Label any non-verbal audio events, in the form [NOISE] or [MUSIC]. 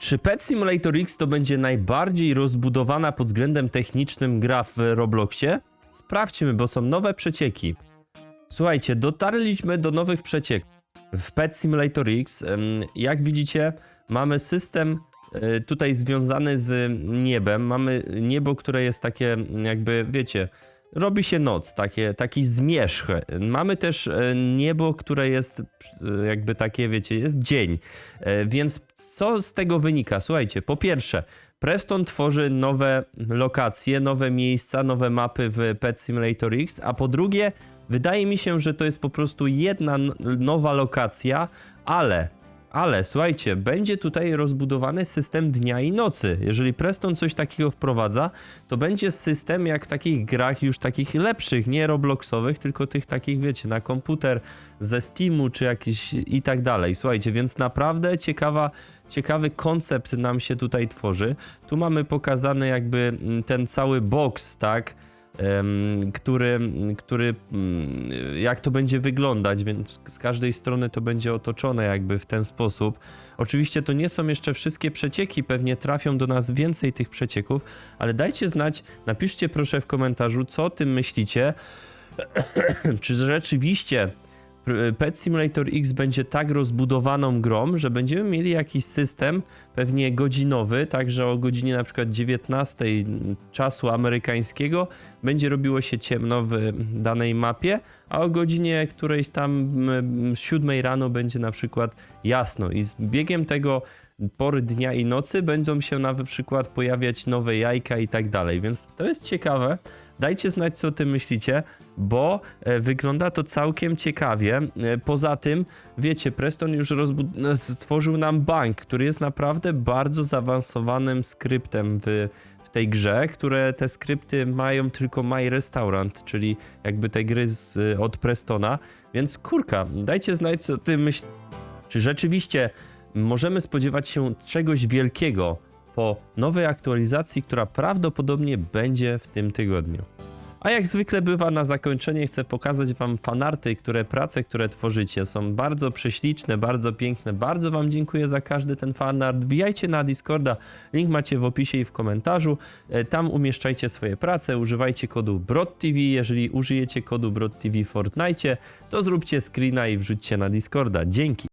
Czy Pet Simulator X to będzie najbardziej rozbudowana pod względem technicznym gra w Robloxie? Sprawdźmy, bo są nowe przecieki. Słuchajcie, dotarliśmy do nowych przecieków. W Pet Simulator X, jak widzicie, mamy system e, tutaj związany z niebem. Mamy niebo, które jest takie, jakby, wiecie, robi się noc, takie, taki zmierzch. Mamy też e, niebo, które jest e, jakby takie, wiecie, jest dzień. E, Więc co z tego wynika? Słuchajcie, po pierwsze, Preston tworzy nowe lokacje, nowe miejsca, nowe mapy w Pet Simulator X, a po drugie, wydaje mi się, że to jest po prostu jedna nowa lokacja, ale ale słuchajcie, będzie tutaj rozbudowany system dnia i nocy. Jeżeli Preston coś takiego wprowadza, to będzie system jak w takich grach już takich lepszych, nie Robloxowych, tylko tych takich, wiecie, na komputer ze Steamu czy jakiś i tak dalej. Słuchajcie, więc naprawdę ciekawa, ciekawy koncept nam się tutaj tworzy. Tu mamy pokazany jakby mm, ten cały box, tak? Który, który mm, jak to będzie wyglądać, więc z każdej strony to będzie otoczone jakby w ten sposób. Oczywiście to nie są jeszcze wszystkie przecieki, pewnie trafią do nas więcej tych przecieków, ale dajcie znać, napiszcie proszę w komentarzu, co o tym myślicie. [CLEARS THROAT] Czy rzeczywiście Pet Simulator X będzie tak rozbudowaną grą, że będziemy mieli jakiś system, pewnie godzinowy, także o godzinie na przykład 19 czasu amerykańskiego będzie robiło się ciemno w danej mapie, a o godzinie którejś tam mm, 7 rano będzie na przykład jasno i z biegiem tego pory dnia i nocy będą się na przykład pojawiać nowe jajka i tak dalej, więc to jest ciekawe. Dajcie znać, co o tym myślicie, bo e, wygląda to całkiem ciekawie. E, poza tym, wiecie, Preston już no, stworzył nam bank, który jest naprawdę bardzo zaawansowanym skryptem w, tej grze, które te skrypty mają tylko My Restaurant, czyli jakby te gry z, od Prestona. Więc kurka, dajcie znać, co o tym myślicie. Czy rzeczywiście możemy spodziewać się czegoś wielkiego po nowej aktualizacji, która prawdopodobnie będzie w tym tygodniu. A jak zwykle bywa na zakończenie, chcę pokazać Wam fanarty, które prace, które tworzycie są bardzo prześliczne, bardzo piękne. Bardzo Wam dziękuję za każdy ten fanart. Wbijajcie na Discorda, link macie w opisie i w komentarzu. E, Tam umieszczajcie swoje prace, używajcie kodu BRODTV. Jeżeli użyjecie kodu BRODTV w Fortnite, to zróbcie screena i wrzućcie na Discorda. Dzięki.